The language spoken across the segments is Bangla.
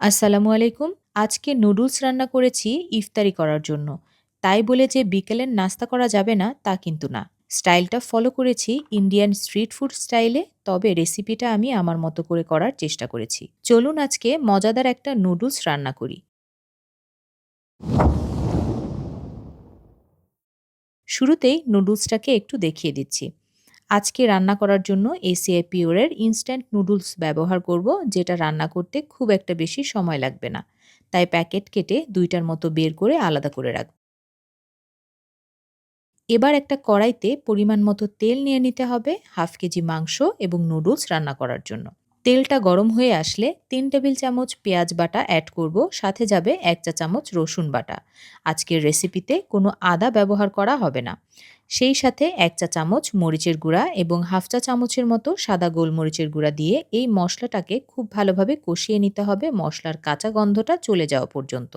আসসালামু আলাইকুম। আজকে নুডলস রান্না করেছি ইফতারি করার জন্য। তাই বলে যে বিকেলের নাস্তা করা যাবে না, তা কিন্তু না। স্টাইলটা ফলো করেছি ইন্ডিয়ান স্ট্রিট ফুড স্টাইলে, তবে রেসিপিটা আমি আমার মতো করে করার চেষ্টা করেছি। চলুন আজকে মজাদার একটা নুডলস রান্না করি। শুরুতেই নুডলসটাকে একটু দেখিয়ে দিচ্ছি। আজকে রান্না করার জন্য এসিআই পিওরের ইনস্ট্যান্ট নুডলস ব্যবহার করব, যেটা রান্না করতে খুব একটা বেশি সময় লাগবে না। তাই প্যাকেট কেটে দুইটার মতো বের করে আলাদা করে রাখব। এবার একটা কড়াইতে পরিমাণ মতো তেল নিয়ে নিতে হবে, হাফ কেজি মাংস এবং নুডলস রান্না করার জন্য। তেলটা গরম হয়ে আসলে তিন টেবিল চামচ পেঁয়াজ বাটা অ্যাড করব, সাথে যাবে এক চা চামচ রসুন বাটা। আজকের রেসিপিতে কোনো আদা ব্যবহার করা হবে না। সেই সাথে এক চা চামচ মরিচের গুঁড়া এবং হাফ চা চামচের মতো সাদা গোলমরিচের গুঁড়া দিয়ে এই মশলাটাকে খুব ভালোভাবে কষিয়ে নিতে হবে, মশলার কাঁচা গন্ধটা চলে যাওয়া পর্যন্ত।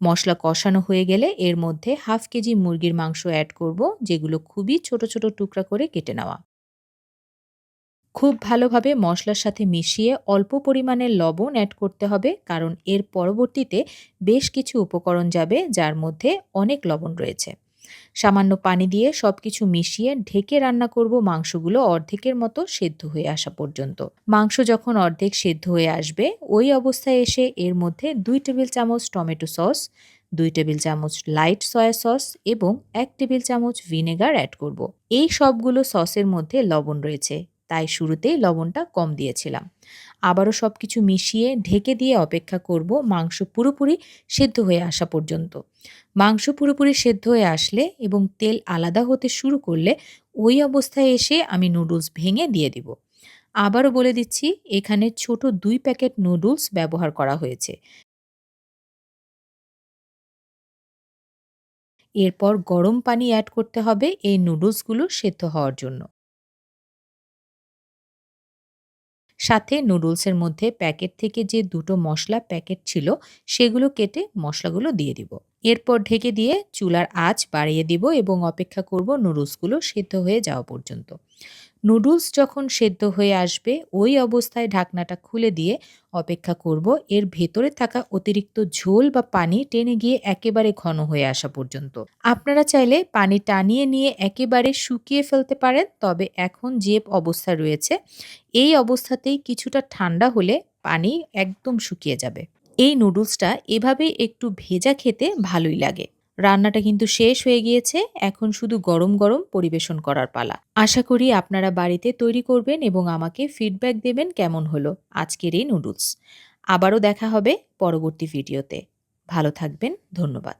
মশলা কষানো হয়ে গেলে এর মধ্যে হাফ কেজি মুরগির মাংস অ্যাড করব, যেগুলো খুবই ছোট ছোট টুকরা করে কেটে নেওয়া। খুব ভালোভাবে মশলার সাথে মিশিয়ে অল্প পরিমাণে লবণ অ্যাড করতে হবে, কারণ এর পরবর্তীতে বেশ কিছু উপকরণ যাবে যার মধ্যে অনেক লবণ রয়েছে। সামান্য পানি দিয়ে সব কিছু মিশিয়ে ঢেকে রান্না করব মাংসগুলো অর্ধেকের মতো সেদ্ধ হয়ে আসা পর্যন্ত। মাংস যখন অর্ধেক সেদ্ধ হয়ে আসবে, ওই অবস্থায় এসে এর মধ্যে দুই টেবিল চামচ টমেটো সস, দুই টেবিল চামচ লাইট সয়া সস এবং এক টেবিল চামচ ভিনেগার অ্যাড করব। এই সবগুলো সসের মধ্যে লবণ রয়েছে। তাই শুরুতেই লবণটা কম দিয়েছিলাম। আবারও সব কিছু মিশিয়ে ঢেকে দিয়ে অপেক্ষা করব মাংস পুরোপুরি সেদ্ধ হয়ে আসা পর্যন্ত। মাংস পুরোপুরি সেদ্ধ হয়ে আসলে এবং তেল আলাদা হতে শুরু করলে ওই অবস্থায় এসে আমি নুডলস ভেঙে দিয়ে দিব। আবারও বলে দিচ্ছি, এখানে ছোট দুই প্যাকেট নুডলস ব্যবহার করা হয়েছে। এরপর গরম পানি অ্যাড করতে হবে এই নুডলসগুলো সেদ্ধ হওয়ার জন্য। সাথে নুডলসের মধ্যে প্যাকেট থেকে যে দুটো মশলা প্যাকেট ছিল, সেগুলো কেটে মশলাগুলো দিয়ে দিব। এরপর ঢেকে দিয়ে চুলার আঁচ বাড়িয়ে দিব এবং অপেক্ষা করব নুডলসগুলো সেদ্ধ হয়ে যাওয়া পর্যন্ত। নুডলস যখন সেদ্ধ হয়ে আসবে, ওই অবস্থায় ঢাকনাটা খুলে দিয়ে অপেক্ষা করব। এর ভেতরে থাকা অতিরিক্ত ঝোল বা পানি টেনে গিয়ে একেবারে ঘন হয়ে আসা পর্যন্ত। আপনারা চাইলে পানি টানিয়ে নিয়ে একেবারে শুকিয়ে ফেলতে পারেন, তবে এখন যে অবস্থা রয়েছে, এই অবস্থাতেই কিছুটা ঠান্ডা হলে পানি একদম শুকিয়ে যাবে। এই নুডলসটা এভাবেই একটু ভেজা খেতে ভালোই লাগে। রান্নাটা কিন্তু শেষ হয়ে গিয়েছে, এখন শুধু গরম গরম পরিবেশন করার পালা। আশা করি আপনারা বাড়িতে তৈরি করবেন এবং আমাকে ফিডব্যাক দেবেন কেমন হলো আজকের এই নুডলস আবারও দেখা হবে পরবর্তী ভিডিওতে ভালো থাকবেন, ধন্যবাদ।